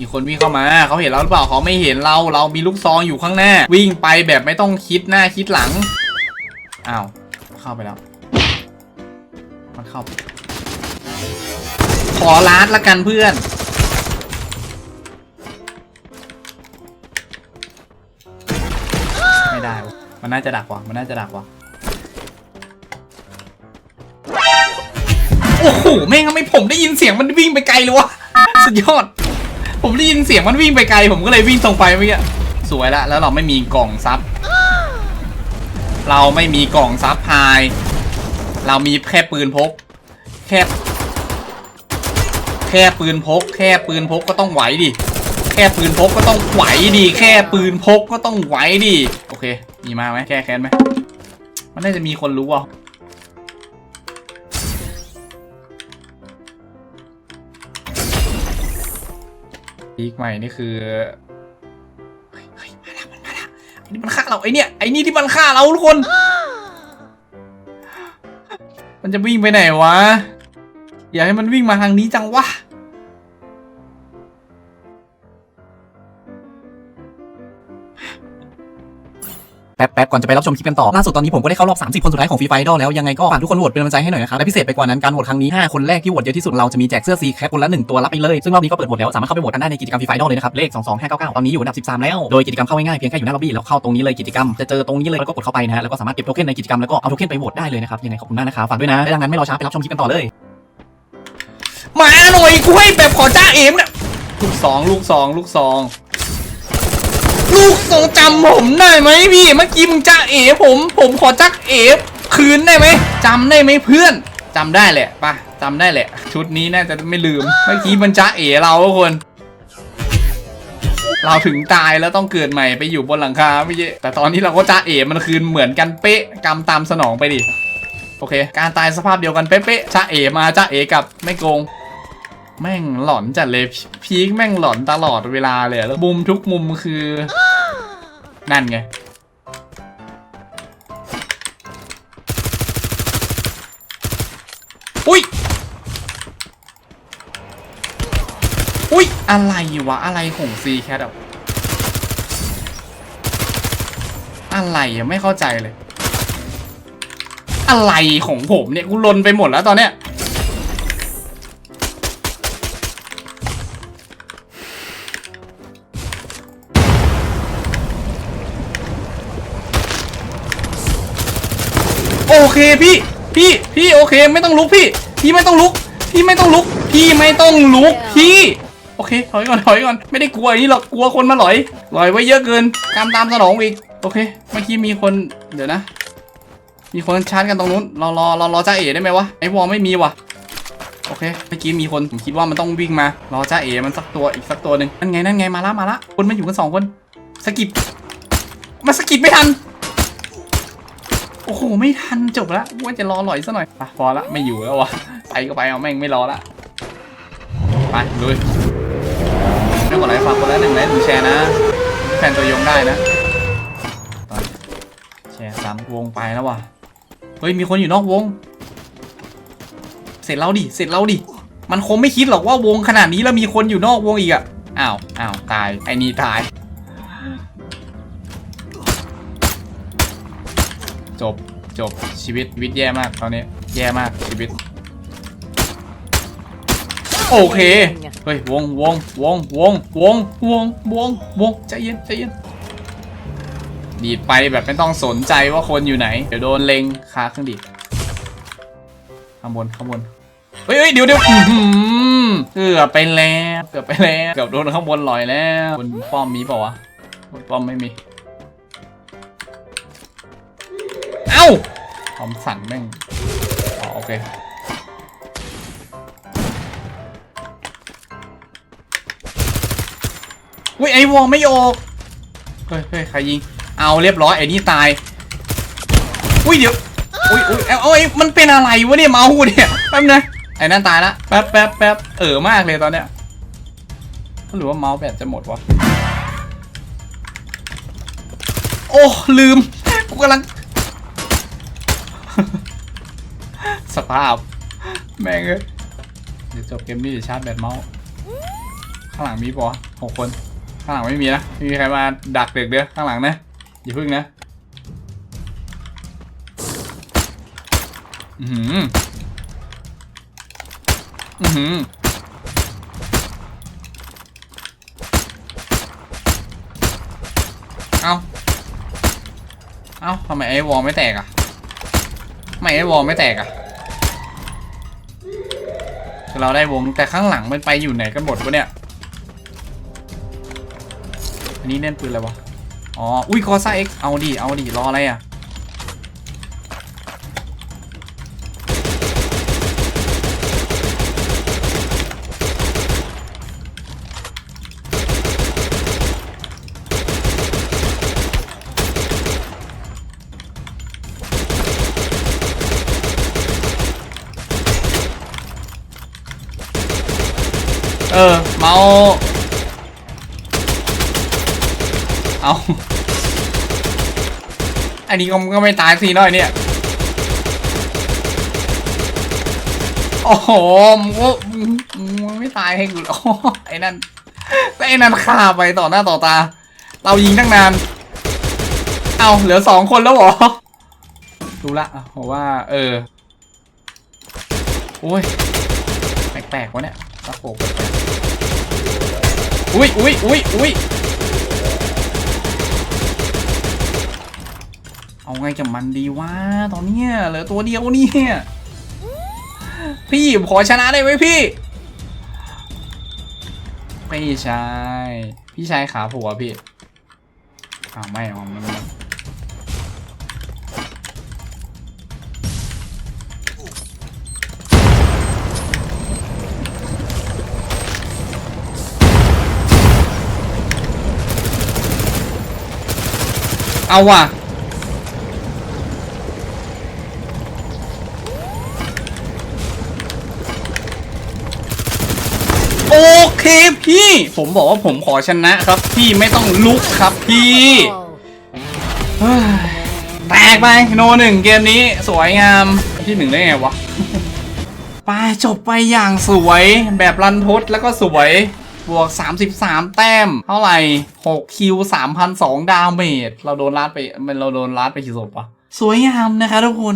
มีคนวิ่งเข้ามาเขาเห็นเราหรือเปล่าเขาไม่เห็นเราเรามีลูกซองอยู่ข้างหน้า วิ่งไปแบบไม่ต้องคิดหน้าคิดหลังอ้าวเข้าไปแล้ว มันเข้าไปขอลาดละกันเพื่อนไม่ได้มันน่าจะดักว่ะมันน่าจะดักว่ะโอ้โหแม่งทำไมผมได้ยินเสียงมันวิ่งไปไกลเลยวะสุดยอด ผมได้ยินเสียงมันวิ่งไปไกล ผมก็เลยวิ่งตรงไปเมื่อกี้สวยละแล้วเราไม่มีกล่องซับเราไม่มีกล่องซับพาย เรามีแค่ปืนพก แค่แค่ปืนพก แค่ปืนพกก็ต้องไหวดิแค่ปืนพกก็ต้องไหวดิแค่ปืนพกก็ต้องไหวดิโอเค มีมาไหมแก้แค้นไหมมันน่าจะมีคนรู้อะ พีคใหม่นี่คือเฮ้ยเฮ้ยมาแล้วมันมาแล้วไอ้นี่มันฆ่าเราไอ้เนี่ยไอ้นี่ที่มันฆ่าเราทุกคน มันจะวิ่งไปไหนวะ อยากให้มันวิ่งมาทางนี้จังวะ ป๊บแป๊บก่อนจะไปรับชมคลิปกันต่อล่าสุดตอนนี้ผมก็ได้เข้ารอบ 30 คนสุดท้ายของฟรีไฟดอลแล้วยังไงก็ฝากทุกคนโหวตเป็นกำลังใจให้หน่อยนะครับและพิเศษไปกว่านั้นการโหวตครั้งนี้ 5 คนแรกที่โหวตเยอะที่สุดเราจะมีแจกเสื้อซีแคปคนละ 1 ตัวรับไปเลยซึ่งรอบนี้ก็เปิดโหวตแล้วสามารถเข้าไปโหวตกันได้ในกิจกรรมฟรีไฟดอลเลยนะครับเลข22599ตอนนี้อยู่อันดับ 13 แล้วโดยกิจกรรมเข้าง่ายๆเพียงแค่อยู่หน้าล็อบบี้แล้วเข้าตรงนี้เลยกิจกรรมจะเจอตรงนี้เลยแล้วก็กดเข้าไปนะฮะแล้วก็สามารถเก็บโทเค็นในกิจกรรมแล้วก็เอาโทเค็นไปโหวตได้เลยนะครับยังไงขอบคุณมากนะครับฝากด้วยนะและดังนั้นไม่รอช้าไปรับชมคลิปกันต่อเลยมาหน่อยกูให้แบบขอจ้าเอ๋มนี่ยลูกสองลูกสองลูกสอง ลูกสองจำผมได้ไหมพี่ เมื่อกี้มึงจ้าเอ๋ผม ผมขอจ้าเอ๋คืนได้ไหมจำได้ไหมเพื่อนจำได้แหละปะจำได้แหละ ชุดนี้น่าจะไม่ลืม เมื่อกี้มันจ้าเอ๋เราทุกคน เราถึงตายแล้วต้องเกิดใหม่ไปอยู่บนหลังคาไม่ใช่แต่ตอนนี้เราก็จ้าเอ๋มันคืนเหมือนกันเป๊ะกรรมตามสนองไปดิโอเค การตายสภาพเดียวกันเป๊ะๆจ้าเอมาจ้าเอกับไม่โกงแม่งหลอนจัดเลยพพีคแม่งหลอนตลอดเวลาเลยแล้วมุมทุกมุมคือ นั่นไง อุ้ย อุ้ย อะไรวะ อะไรของซีแคทอะอะไรอะไม่เข้าใจเลย อะไรของผมเนี่ย กูลนไปหมดแล้วตอนเนี้ย โอเคพี่ พี่พี่โอเคไม่ต้องลุกพี่ พี่ไม่ต้องลุก พี่ไม่ต้องลุก พี่ไม่ต้องลุกพี่ โอเคถอยก่อนถอยก่อนไม่ได้กลัวอย่างนี้หรอกกลัวคนมาหลอยหลอยไว้เยอะเกินกรรมตามสนองอีกโอเคเมื่อกี้มีคนเดี๋ยวนะ มีคนชาร์จกันตรงนู้นรอรอรอรอจ้าเอ๋ได้ไหมวะไอวอลไม่มีวะโอเคเมื่อกี้มีคนผมคิดว่ามันต้องวิ่งมารอจ้าเอ๋มันสักตัวอีกสักตัวหนึ่งนั่นไงนั่นไงมาละมาละคนมาอยู่กันสองคนสะกิดมาสะกิดไม่ทัน โอ้โห ไม่ทันจบล้วว่าจะรอหลอยซะหน่อยอะพอละไม่อยู่แล้ววะไปก็ไปเอาแม่งไม่รอละไปลุยไม่กดไลค์ฝากคนละหนึ่งไลค์หนึ่งแชร์นะ แฟนตัวยงได้นะแชร์ซ้ำวงไปแล้ววะเฮ้ยมีคนอยู่นอกวง เสร็จแล้วดิเสร็จแล้วดิมันคงไม่คิดหรอกว่าวงขนาดนี้แล้วมีคนอยู่นอกวงอีกอะอ้าวอ้าวตายไอ้นี่ตาย จบจบชีวิตวิตแย่มากตอนนี้ แย่มากชีวิต โอเค เฮ้ยวงวงวงวงวงวงวงวงใจเย็นใจเย็นดีดไปแบบไม่ต้องสนใจว่าคนอยู่ไหน เดี๋ยวโดนเล็งคาเครื่องดีดข้างบนข้างบนเฮ้ยเดี๋ยวเดี๋ยวอื้อหือเกือบไปแล้วเกือบไปแล้วเกือบโดนข้างบนลอยแล้วบนป้อมมีเปล่าวะบนป้อมไม่มี เอ้าทอมสันแม่งอ๋อโอเคอุ้ยไอวอลไม่ออกเฮ้ยเฮ้ยใครยิง เอาเรียบร้อยไอ้นี่ตาย อุ้ยเดี๋ยว อุ้ยอุ้ยเอาเอาไอ้มันเป็นอะไรวะเนี่ยเมาส์กูเนี่ยแป๊บนะไอ้นั่นตายละแป๊บแป๊บแป๊บเออมากเลยตอนเนี้ยหรือว่าเมาส์แบตจะหมดวะ โอ้ลืม กูกำลัง สภาพ แม่งเอ้ยเดี๋ยวจบเกมนี้เดี๋ยวชาร์จแบตเมาส์ใครข้างหลังมีปะหกคน ข้างหลังไม่มีนะไม่มีใครมาดักเด็กเด้อข้างหลังนะอย่าพึ่งนะอือหืออือหือเอ้าเอ้าทำไมไอ้วอลไม่แตกอะทำไมไอ้วอลไม่แตกอะคือ เราได้วงแต่ข้างหลังมันไปอยู่ไหนกันหมดวะเนี่ย อันนี้เล่นปืนอะไรวะ อ๋อ อุ้ยคอซ่าเอ็กเอาดิ เอาดิ รออะไรอะ เออ เมาส์เอาอันนี้ก็ก็ไม่ตายสิน้อยเนี่ย โอ้โหมึงก็มึงมึงไม่ตายให้กูหรอกโอ้ไอ้นั่นแต่ไอ้นั่นฆ่าไปต่อหน้าต่อตา เรายิงตั้งนาน เอาเหลือสองคนแล้วหรอ รู้ละผมว่า เออ โอ้ย แปลกๆวะเนี่ยตะโขกแปลก อุ้ยอุ้ยอุ้ยอุ้ยเอาไงกับมันดีวะตอนเนี้ยเหลือตัวเดียวเนี่ยพี่ผมขอชนะได้ไหมพี่ ไม่ใช่ พี่ชายขาผัวพี่อ้าวไม่เอาไม่ เอาว่ะโอเคพี่ ผมบอกว่าผมขอชนะครับ พี่ไม่ต้องลุกครับพี่แตกไปโนหนึ่งเกมนี้สวยงามที่หนึ่งได้ไงวะไปจบไปอย่างสวยแบบรันทดแล้วก็สวย บวก 33 แต้ม เท่าไหร่6คิว3,002 ดาเมจ เราโดนลัดไปมันเราโดนลัดไปกี่ศพวะสวยงามนะคะทุกคน